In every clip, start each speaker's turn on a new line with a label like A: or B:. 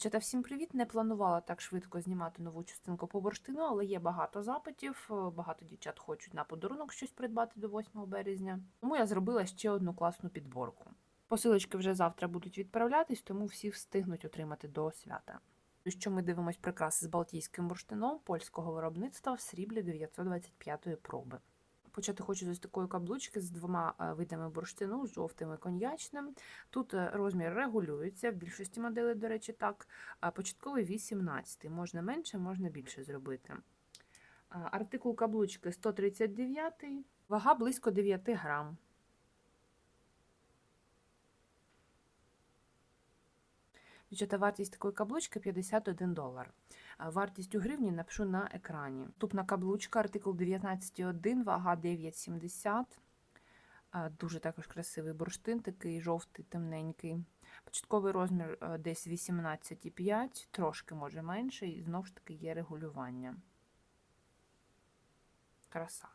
A: Дівчата, всім привіт! Не планувала так швидко знімати нову частинку по бурштину, але є багато запитів. е, Багато дівчат хочуть на подарунок щось придбати до 8 березня. Тому я зробила ще одну класну підборку. Посилочки вже завтра будуть відправлятись, тому всі встигнуть отримати до свята. Що ми дивимось прикраси з балтійським бурштином польського виробництва в сріблі 925 проби. Почати хочу з такої каблучки з двома е, видами бурштину, з жовтим і коньячним. Тут е, розмір регулюється, в більшості моделей, до речі, так. Початковий 18, можна менше, можна більше зробити. Артикул каблучки 139, вага близько 9 грам. Дівчата, вартість такої каблучки 51 долар. Вартість у гривні напишу на екрані. Наступна каблучка, артикул 19,1, вага 9,70. Дуже також красивий бурштин, такий жовтий, темненький. Початковий розмір е, десь 18,5, трошки може менше, і знову ж таки є регулювання. Краса.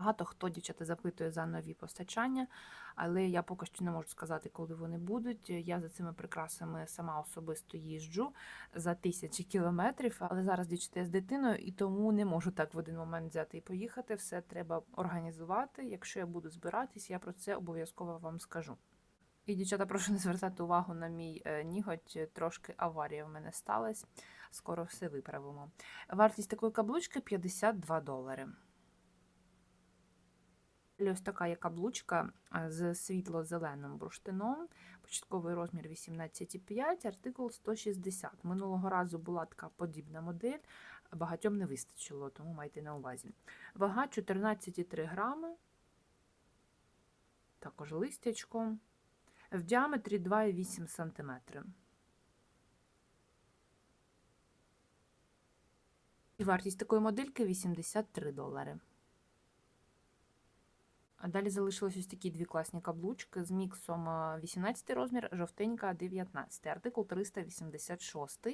A: Багато хто дівчата запитує за нові постачання, але я поки що не можу сказати, коли вони будуть. Я за цими прикрасами сама особисто їжджу за тисячі кілометрів, але зараз дівчата з дитиною і тому не можу так в один момент взяти і поїхати. Все треба організувати. Якщо я буду збиратись, я про це обов'язково вам скажу. І, дівчата, прошу не звертати увагу на мій е, ніготь, трошки аварія в мене сталася. Скоро все виправимо. Вартість такої каблучки 52 долари. І Ось така є каблучка з світло-зеленим бурштином. Початковий розмір 18,5, артикул 160. Минулого разу була така подібна модель, багатьом не вистачило, тому майте на увазі. Вага 14,3 грами, також листячко. В діаметрі 2,8 см. І вартість такої модельки 83 долари. А далі залишились ось такі дві класні каблучки з міксом а, 18 розмір, жовтенька 19, артикул 386,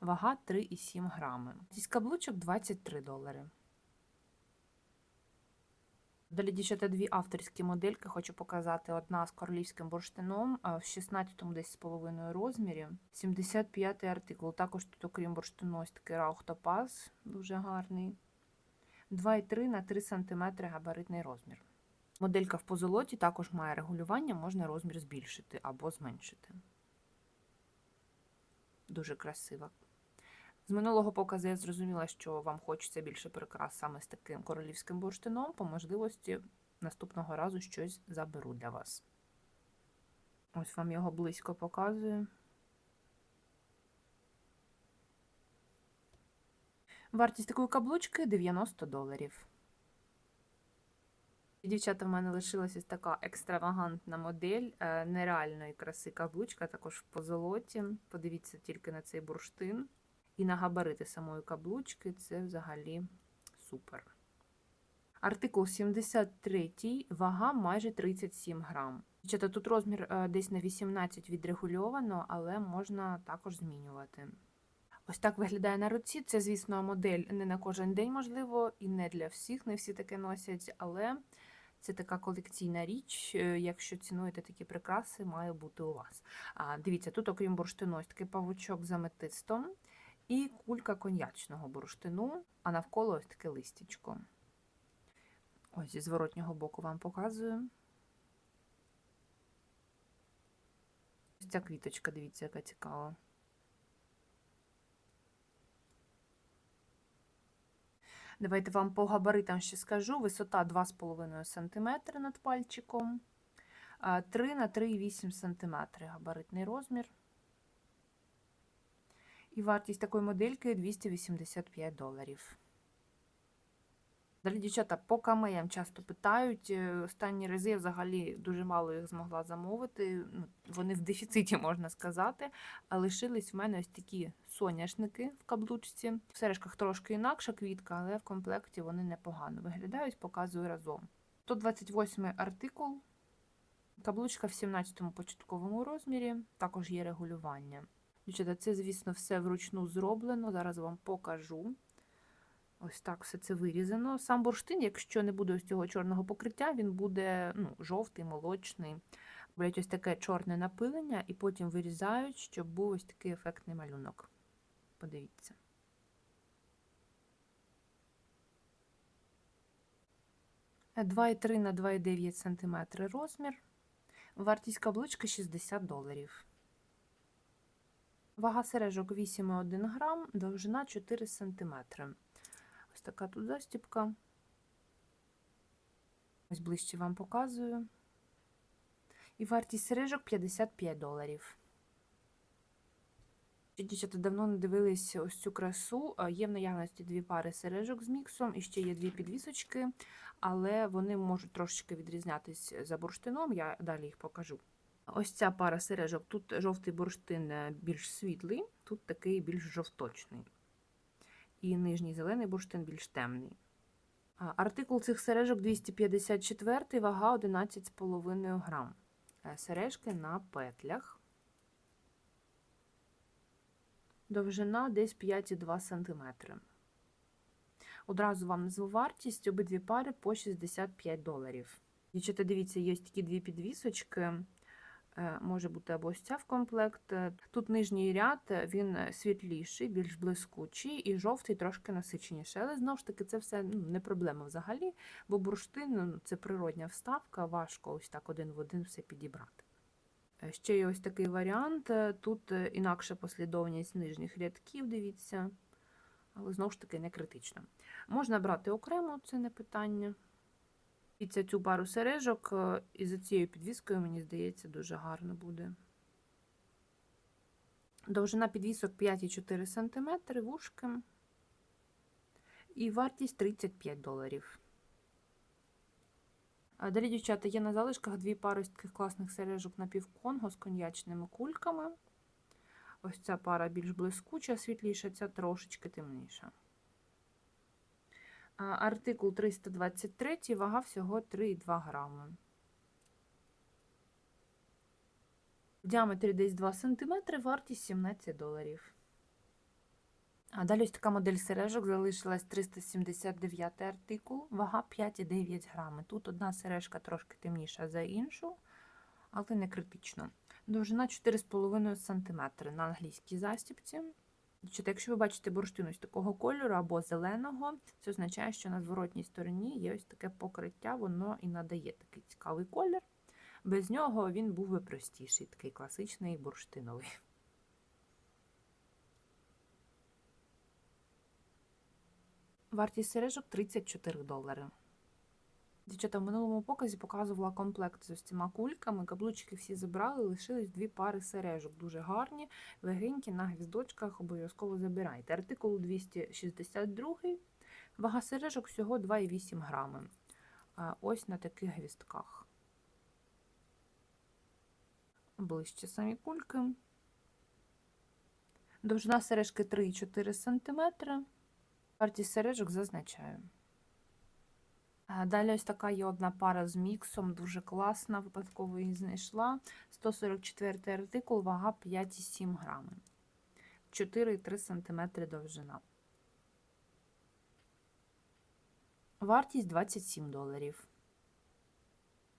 A: вага 3,7 грами. Ці каблучок 23 долари. Далі, дівчата, дві авторські модельки хочу показати. Одна з королівським бурштином в 16-му десь з половиною розмірі. 75-й артикул. Також тут, окрім бурштину, ось такий раухтопаз, дуже гарний. 2,3 на 3 см габаритний розмір. Моделька в позолоті також має регулювання, можна розмір збільшити або зменшити. Дуже красива. З минулого показу я зрозуміла, що вам хочеться більше прикрас саме з таким королівським бурштином. По можливості наступного разу щось заберу для вас. Ось вам його близько показую. Вартість такої каблучки 90 доларів. Дівчата, в мене лишилася така екстравагантна модель е, нереальної краси каблучка, також в позолоті. Подивіться тільки на цей бурштин. І на габарити самої каблучки це взагалі супер. Артикул 73, вага майже 37 грам. Дівчата, тут розмір е, десь на 18 відрегульовано, але можна також змінювати. Ось так виглядає на руці. Це, звісно, модель не на кожен день, можливо, і не для всіх, не всі таке носять, але це така колекційна річ. е, Якщо цінуєте такі прикраси, має бути у вас. А, Дивіться, тут, окрім бурштину, павучок з аметистом і кулька коньячного бурштину, а навколо ось таке листячко. Ось зі зворотнього боку вам показую. Ось ця квіточка, дивіться, яка цікава. Давайте вам по габаритам ще скажу. Висота 2,5 см над пальчиком, 3 на 3,8 см габаритний розмір. І вартість такої модельки 285 доларів. Далі, дівчата, по камеям часто питають. Е, Останні рази я взагалі дуже мало їх змогла замовити. Ну, Вони в дефіциті, можна сказати. А лишились в мене ось такі соняшники в каблучці. В сережках трошки інакша квітка, але в комплекті вони непогано виглядають, показую разом. 128 артикул. Каблучка в 17-му початковому розмірі, також є регулювання. Дівчата, це, звісно, все вручну зроблено. Зараз вам покажу. Ось так все це вирізано. Сам бурштин, якщо не буде ось цього чорного покриття, він буде ну, жовтий, молочний. Роблять ось таке чорне напилення і потім вирізають, щоб був ось такий ефектний малюнок. Подивіться. 2,3 на 2,9 см розмір. Вартість каблучки 60 доларів. Вага сережок 8,1 грам, довжина 4 см. Ось така тут застібка. Ось ближче вам показую. І вартість сережок 55 доларів. Дівчата давно не дивились ось цю красу. Є в наявності дві пари сережок з міксом, і ще є дві підвісочки, але вони можуть трошечки відрізнятись за бурштином, я далі їх покажу. Ось ця пара сережок. Тут жовтий бурштин е, більш світлий, тут такий більш жовточний. І нижній зелений бурштин більш темний. Артикул цих сережок 254, вага 11,5 грам. Е, Сережки на петлях. Довжина десь 5,2 см. Одразу вам назву вартість обидві пари по 65 доларів. Дівчата, дивіться, є такі дві підвісочки. Е, Може бути або ось ця в комплект. Е, Тут нижній ряд, е, він світліший, більш блискучий, і жовтий трошки насиченіший. Але знову ж таки, це все ну, не проблема взагалі, бо бурштин ну, це природня вставка, важко ось так один в один все підібрати. Ще є ось такий варіант. Тут інакша послідовність нижніх рядків, дивіться, але знову ж таки не критично. Можна брати окремо, це не питання. Дивіться, цю пару сережок е, і за цією підвіскою, мені здається, дуже гарно буде. Довжина підвісок 5,4 см, вушки. І вартість 35 доларів. Далі, дівчата, є на залишках дві пари таких класних сережок напівконго з коньячними кульками. Ось ця пара більш блискуча, світліша, ця трошечки темніша. Артикул 323, вага всього 3,2 грами. В діаметрі десь 2 см, вартість 17 доларів. А далі ось така модель сережок залишилась 379 артикул, вага 5,9 грами. Тут одна сережка трошки темніша за іншу, але не критично. Довжина 4,5 см на англійській застібці. Дівчата, Якщо ви бачите бурштин ось такого кольору або зеленого, це означає, що на зворотній стороні є ось таке покриття, воно і надає такий цікавий колір. Без нього він був би простіший, такий класичний бурштиновий. Вартість сережок 34 долари. Дівчата, в минулому показі показувала комплект з ось цими кульками. Каблучки всі забрали, лишились дві пари сережок. Дуже гарні, легенькі, на гвіздочках обов'язково забирайте. Артикул 262, вага сережок всього 2,8 грами. Ось на таких гвістках. Ближче самі кульки. Довжина сережки 3,4 см. Вартість сережок зазначаю. А Далі ось така є одна пара з міксом, дуже класна, випадково її знайшла. 144 артикул, вага 5,7 грами. 4,3 см довжина. Вартість 27 доларів.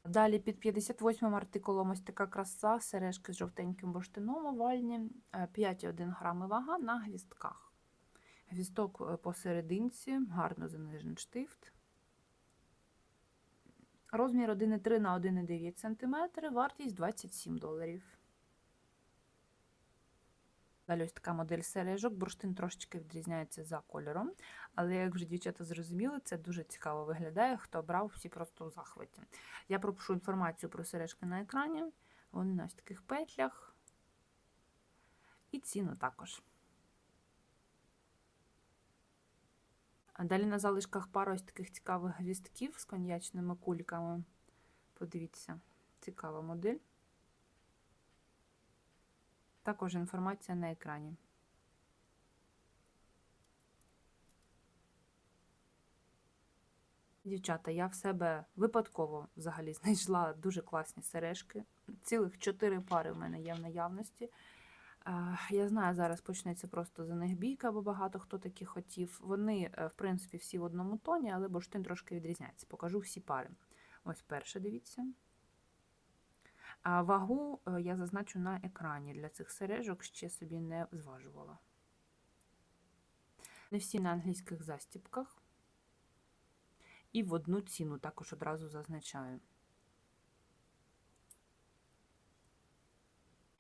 A: Далі під 58 артикулом ось така краса, сережки з жовтеньким бурштином овальні, е, 5,1 грами вага на гвістках. Гвісток е, посерединці, гарно занижений штифт. Розмір 1,3 на 1,9 см, вартість 27 доларів. Далі ось така модель сережок. Бурштин трошечки відрізняється за кольором, але, як вже дівчата зрозуміли, це дуже цікаво виглядає. Хто брав, всі просто у захваті. Я пропишу інформацію про сережки на екрані. Вони на ось таких петлях. І ціну також. Далі на залишках пара ось таких цікавих гвістків з коньячними кульками. Подивіться, цікава модель. Також інформація на екрані. Дівчата, я в себе випадково взагалі знайшла дуже класні сережки. Цілих чотири пари в мене є в наявності. Е, Я знаю, зараз почнеться просто за них бійка, бо багато хто таки хотів. Вони, е, в принципі, всі в одному тоні, але бурштин трошки відрізняється. Покажу всі пари. Ось перша, дивіться. А вагу е, я зазначу на екрані для цих сережок, ще собі не зважувала. Не всі на англійських застіпках. І в одну ціну також одразу зазначаю.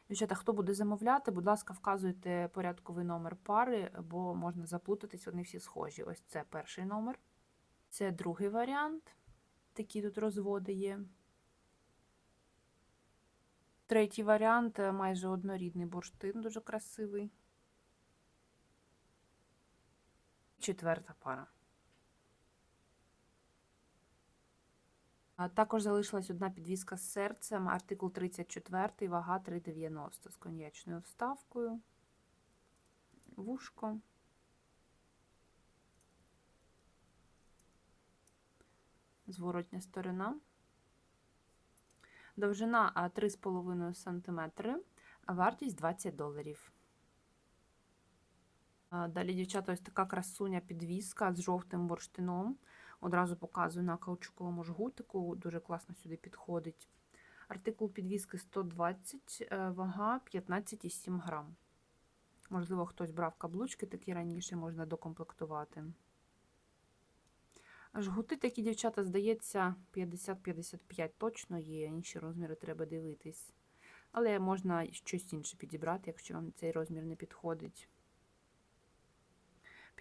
A: Дівчата, хто буде замовляти, будь ласка, вказуйте порядковий номер пари, бо можна заплутатись, вони всі схожі. Ось це перший номер. Це другий варіант. Такі тут розводи є. Третій варіант е, майже однорідний бурштин, дуже красивий. Четверта пара. Також залишилась одна підвіска з серцем, артикул 34, вага 3,90 з коньячною вставкою, вушко. Зворотня сторона. Довжина 3,5 см, а вартість 20 доларів. Далі, дівчата, ось така красуня підвіска з жовтим бурштином. Одразу показую на каучуковому жгутику, дуже класно сюди підходить. Артикул підвіски 120, е, вага 15,7 грам. Можливо, хтось брав каблучки такі раніше, можна докомплектувати. Жгути такі, дівчата, здається, 50-55 точно є, інші розміри треба дивитись. Але можна щось інше підібрати, якщо вам цей розмір не підходить.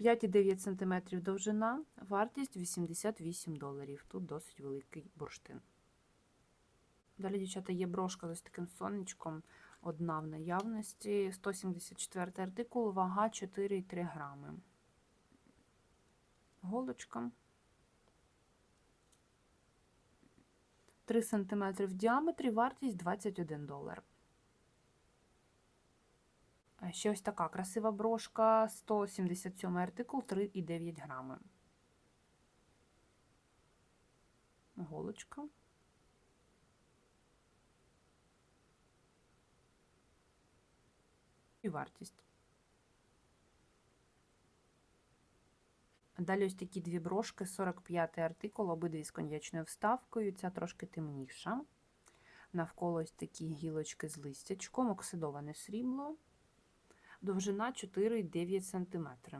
A: 5,9 см довжина, вартість 88 доларів. Тут досить великий бурштин. Далі, дівчата, є брошка з таким сонечком, одна в наявності. 174 артикул, вага 4,3 грами. Голочка. 3 см в діаметрі, вартість 21 долар. Ще ось така красива брошка, 177 артикул, 3,9 грами. Голочка. І вартість. Далі ось такі дві брошки, 45 артикул, обидві з коньячною вставкою, ця трошки темніша. Навколо ось такі гілочки з листячком, оксидоване срібло довжина 4,9 см.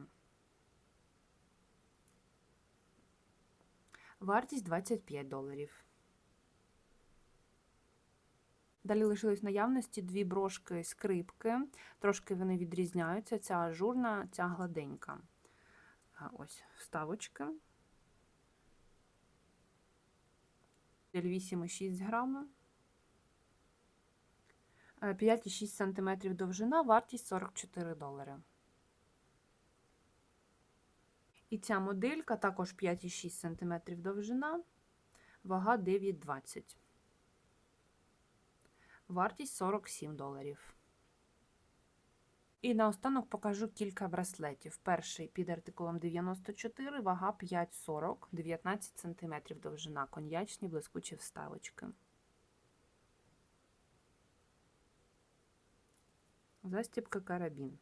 A: Вартість 25 доларів. Далі лишились в наявності дві брошки скрипки. Трошки вони відрізняються. Ця ажурна, ця гладенька. Ось вставочки. 8,6 грами. 5,6 см довжина, вартість 44 долари. І ця моделька також 5,6 см довжина, вага 9,20. Вартість 47 доларів. І наостанок покажу кілька браслетів. Перший під артикулом 94, вага 5,40, 19 см довжина, коньячні блискучі вставочки. Застібка карабін.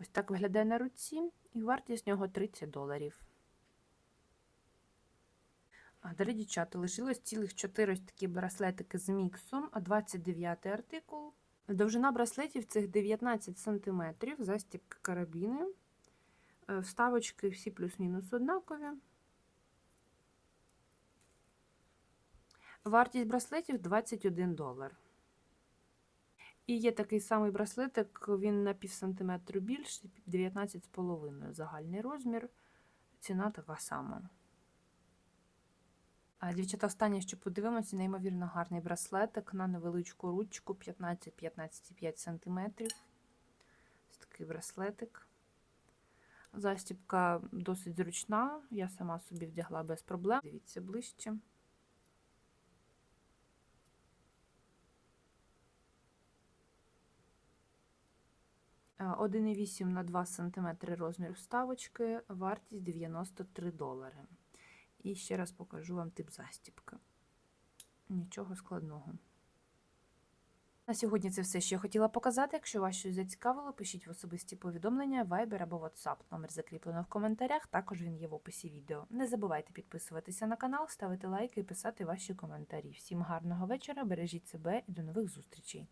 A: Ось так виглядає на руці, і вартість нього 30 доларів. Далі, дівчата, лишилось цілих 4 такі браслетики з міксом, а 29 артикул. Довжина браслетів цих 19 см, застібки карабіни. Е, вставочки всі плюс-мінус однакові. Вартість браслетів 21 долар. І є такий самий браслетик, він на пів сантиметру більший, 19,5 загальний розмір. Ціна така сама. А, Дівчата, останнє, що подивимося, неймовірно гарний браслетик на невеличку ручку 15-15,5 см. Ось такий браслетик. Застібка досить зручна, я сама собі вдягла без проблем. Дивіться ближче. 1,8 на 2 см розмір вставочки, вартість 93 долари. І ще раз покажу вам тип застібки. Нічого складного. На сьогодні це все, що я хотіла показати. Якщо вас щось зацікавило, пишіть в особисті повідомлення, Viber або WhatsApp. Номер закріплено в коментарях, також він є в описі відео. Не забувайте підписуватися на канал, ставити лайки і писати ваші коментарі. Всім гарного вечора, бережіть себе і до нових зустрічей!